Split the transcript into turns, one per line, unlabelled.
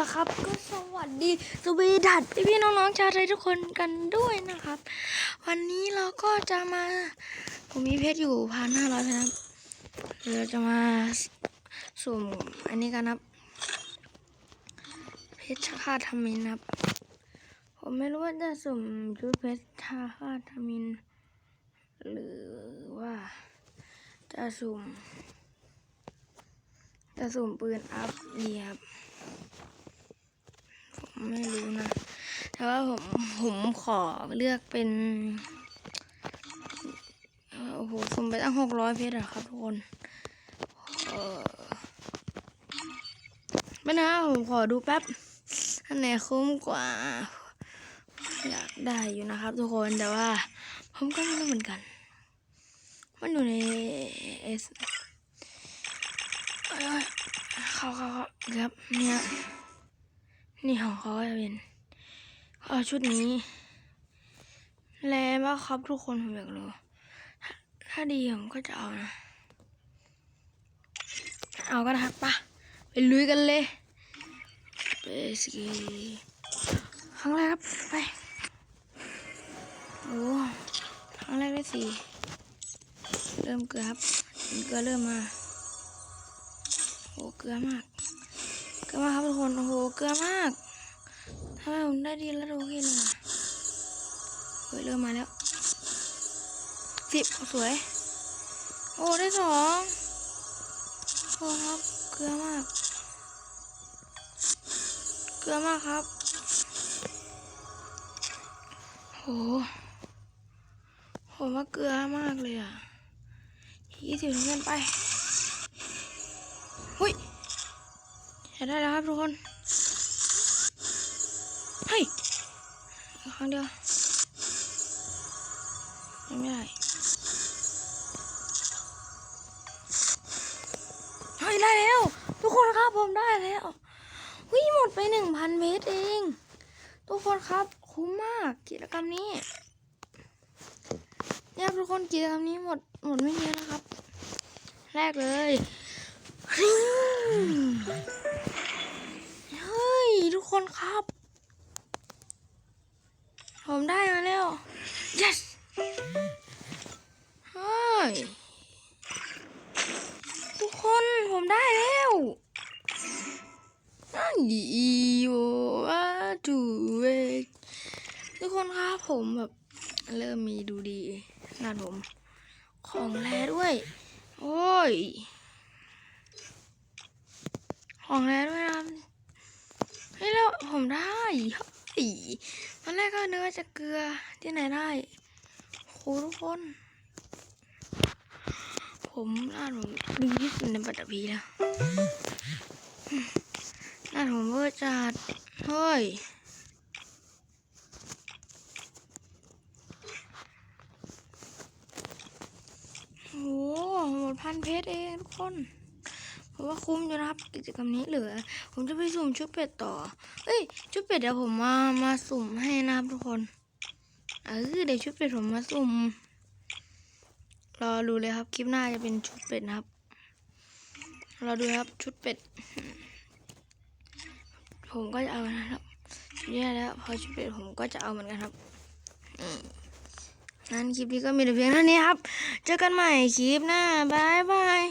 ละครับ ก็สวัสดีสวีดัตพี่พี่น้องๆชาวไทยทุกคนกันด้วยนะครับ วันนี้เราก็จะมา ผมมีเพชรอยู่พันห้าร้อยเพชรครับเดี๋ยวเราจะมาสุ่มอันนี้กันครับ เพชรคาทามินครับ ผมไม่รู้ว่าจะสุ่มชุดเพชรคาทามิน หรือว่า จะสุ่มจะสุ่มปืนอัพดีครับ ไม่รู้นะ แต่ว่าผมผมขอเลือกเป็นโอ้โหสุ่มไปตั้งหกร้อยเพชรอะครับทุกคนเออไม่นะผมขอดูแป๊บอันไหนคุ้มกว่า อยากได้อยู่นะครับ ทุกคนแต่ว่า ผมก็ไม่รู้เหมือนกัน มันอยู่ในเอสเอ้ยเขาเขาเขาครับเนี่ย นี่ของเขาจะเป็นเอาชุดนี้แรงมากครับทุกคนผมอยากรู้ถ้าถ้าดีผมก็จะเอานะ เอากันนะครับปะไปลุยกันเลยไปสกีครั้งแรกครับ ไปโอ้ครั้งแรกได้สี่เริ่มเกลือครับเกลือเริ่มมาโอ้เกลือมากครับทุกค น โอ้โห เกลือมากทำไมผมได้ดีแล้วโอเคเลยอะเฮ้ยเริ่มมาแล้วสิบสวย โอ้ ได้สองโอ้ครับ เกลือมาก เกลือมากครับ โหผมว่าเกลือมากเลยอะยี่สิบเงินไปหุ้ย จะได้แล้วครับทุกคนเฮ้ยครั้งเดียวยังไม่ได้เฮ้ยได้แล้ว ทุกคนครับผมได้แล้ววิ่งหมดไปหนึ่งพันเมตรเอง ทุกคนครับคุ้มมากกิจกรรมนี้เนี่ยทุกคนกิจกรรมนี้หมดหมดไม่เยอะนะครับ แรกเลย คนครับ ผมได้มาแล้ว yes เฮ้ย ทุกคนผมได้แล้วนั่นดีว่าดูเวทุกคนครับผมแบบ เริ่มมีดูดีหน้าผม ของแร้ด้วย โอ้ย ของแล้วด้วยนะครับเฮ้ยแล้ว ผมได้เฮ้ยตอนแรกก็เนึกว่าจะเกลือที่ไหนได้โหทุกคน ผมลาผมดีที่สุดในปัตตภีแล้วลาดผมเวอร์จัดเฮ้ยโหหมดพันเพชรเองทุกคน เพราะว่าคุ้มอยู่นะครับ กิจกรรมนี้เหลือ ผมจะไปสุ่มชุดเป็ดต่อ เอ้ย ชุดเป็ดเดี๋ยวผมมามาสุ่มให้นะครับทุกคนเออเดี๋ยวชุดเป็ดผมมาสุ่มรอดูเลยครับคลิปหน้าจะเป็นชุดเป็ดนะครับรอดูครับชุดเป็ด ผมก็จะเอานะครับแย่แล้วพอชุดเป็ดผมก็จะเอาเหมือนกันครับอืมงั้นคลิปนี้ก็มีแต่เพียงเท่านี้ครับ เจอกันใหม่คลิปหน้าบายบาย